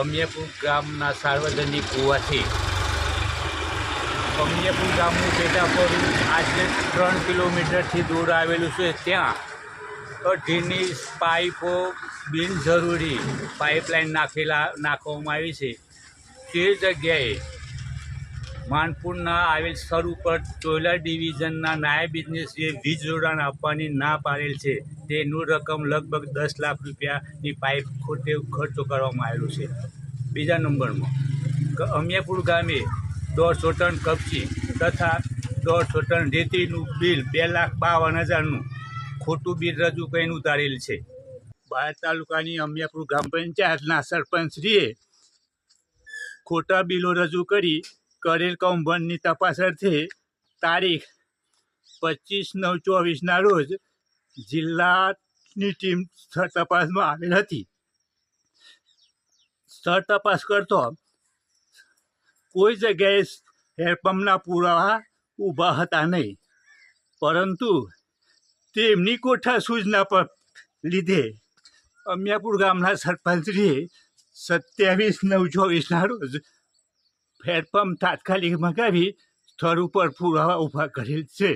અમિયાપુર ગામના સાર્વજનિક કૂવાથી અમિયાપુર ગામનું પેટાપુર આજે ત્રણ કિલોમીટરથી દૂર આવેલું છે. ત્યાં અઢીની પાઇપો બિનજરૂરી પાઇપલાઇન નાખેલા, નાખવામાં આવી છે. તે જગ્યાએ માનપુરના આવેલ સ્થળ ઉપર ચોલા ડિવિઝનના નાયબ બિઝનેસીએ વીજ જોડાણ આપવાની ના પાડેલ છે. તેનું રકમ લગભગ દસ લાખ રૂપિયાની પાઇપ ખોટે ખર્ચો કરવામાં આવેલો છે. બીજા નંબરમાં અમિયાપુર ગામે દોઢસો ટન કપચી તથા દોઢસો ટન રેતીનું બિલ બે લાખ બાવન હજારનું ખોટું બિલ રજૂ કરીને ઉતારેલ છે. બાર તાલુકાની અમિયાપુર ગ્રામ પંચાયતના સરપંચશ્રીએ ખોટા બિલો રજૂ કરી કરેલ કૌભાંડની તપાસ અર્થે તારીખ પચીસ નવ ચોવીસના રોજ જિલ્લાની ટીમ સ્થળ તપાસમાં આવેલ હતી. સ્થળ તપાસ કરતો કોઈ જગ્યાએ હેન્ડપંપના પુરાવા ઊભા હતા નહીં, પરંતુ તેમની કોઠા સૂચના પર લીધે અમિયાપુર ગામના સરપંચશ્રીએ સત્યાવીસ નવ ચોવીસના રોજ હેન્ડપંપ તાત્કાલિક મગાવી સ્થળ ઉપર પુરાવા ઊભા કરેલ છે.